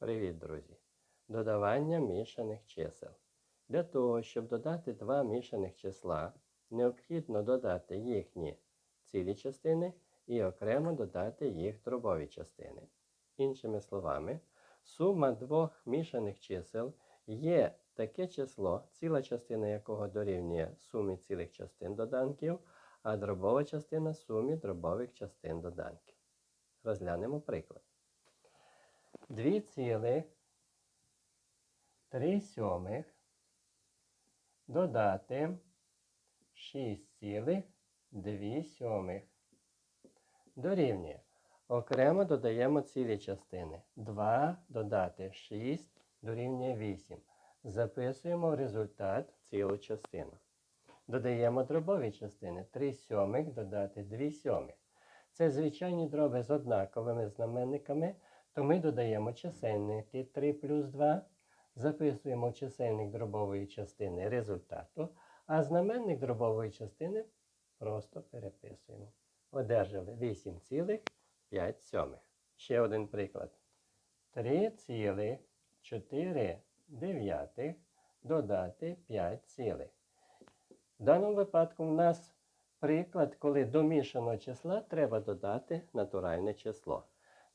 Привіт, друзі! Додавання мішаних чисел. Для того, щоб додати два мішаних числа, необхідно додати їхні цілі частини і окремо додати їх дробові частини. Іншими словами, сума двох мішаних чисел є таке число, ціла частина якого дорівнює сумі цілих частин доданків, а дробова частина сумі дробових частин доданків. Розглянемо приклад. 2 цілих 3 сьомих додати 6 цілих 2 сьомих. Дорівнює. Окремо додаємо цілі частини. 2 додати 6 дорівнює 8. Записуємо результат цілу частину. Додаємо дробові частини. 3 сьомих додати 2 сьомих. Це звичайні дроби з однаковими знаменниками, то ми додаємо чисельники 3 плюс 2, записуємо чисельник дробової частини результату, а знаменник дробової частини просто переписуємо. Одержали 8,5. Ще один приклад. 3,4 додати 5 цілих. В даному випадку в нас приклад, коли до мішаного числа треба додати натуральне число.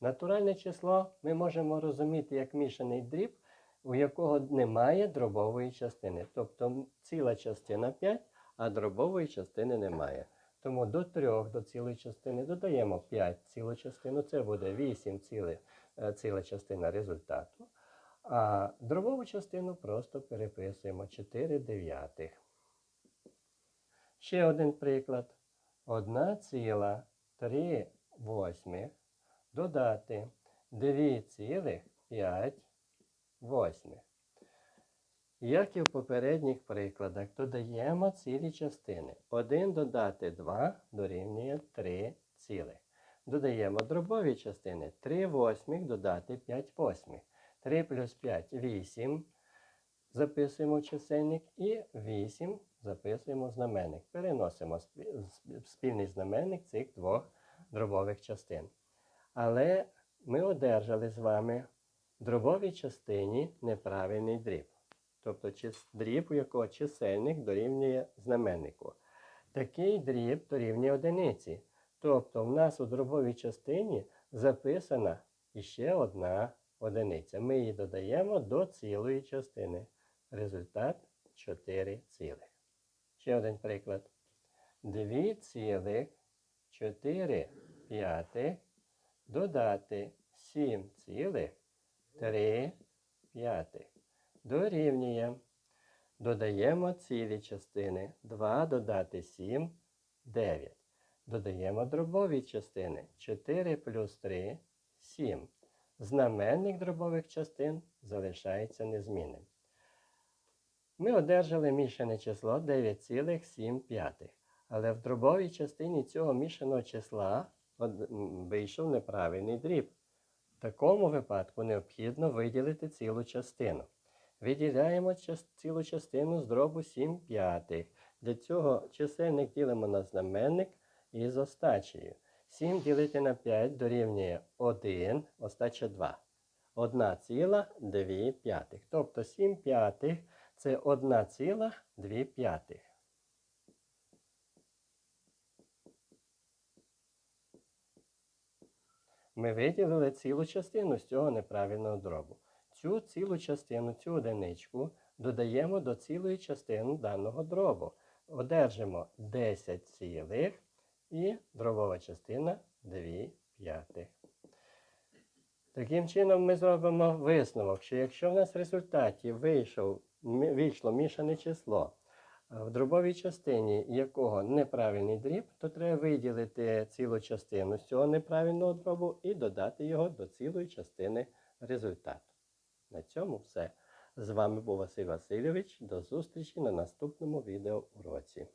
Натуральне число ми можемо розуміти як мішаний дріб, у якого немає дробової частини. Тобто ціла частина 5, а дробової частини немає. Тому до 3 до цілої частини додаємо 5 цілу частину, це буде 8 цілих, е, ціла частина результату. А дробову частину просто переписуємо 4 дев'ятих. Ще один приклад. 1,3 восьмих додати 2,5 восьмих. Як і в попередніх прикладах, додаємо цілі частини. 1 додати 2 дорівнює 3 цілих. Додаємо дробові частини. 3 восьмих додати 5 восьмих. 3 плюс 5 8. Записуємо чисельник і 8 записуємо знаменник. Переносимо спільний знаменник цих двох дробових частин. Але ми одержали з вами в дробовій частині неправильний дріб. Тобто дріб, у якого чисельник дорівнює знаменнику. Такий дріб дорівнює одиниці. Тобто в нас у дробовій частині записана іще одна одиниця. Ми її додаємо до цілої частини. Результат 4 цілих. Ще один приклад. 2,4 п'ятих додати 7,3 п'ятих. Дорівнює. Додаємо цілі частини. 2 додати 7 9. Додаємо дробові частини. 4 плюс 3 7. Знаменник дробових частин залишається незмінним. Ми одержали мішане число 9,7. Але в дробовій частині цього мішаного числа вийшов неправильний дріб. В такому випадку необхідно виділити цілу частину. Виділяємо цілу частину з дробу 7 п'ятих. Для цього чисельник ділимо на знаменник із остачею. 7 ділити на 5 дорівнює 1, остача 2. 1,2 п'ятих. Тобто 7 п'ятих це 1,2 п'ятих. Ми виділили цілу частину з цього неправильного дробу. Цю цілу частину, цю одиничку додаємо до цілої частини даного дробу. Одержимо 10 цілих і дробова частина 2 п'ятих. Таким чином ми зробимо висновок, що якщо в нас в результаті вийшло мішане число, в дробовій частині якого неправильний дріб, то треба виділити цілу частину з цього неправильного дробу і додати його до цілої частини результату. На цьому все. З вами був Василь Васильович. До зустрічі на наступному відеоуроці.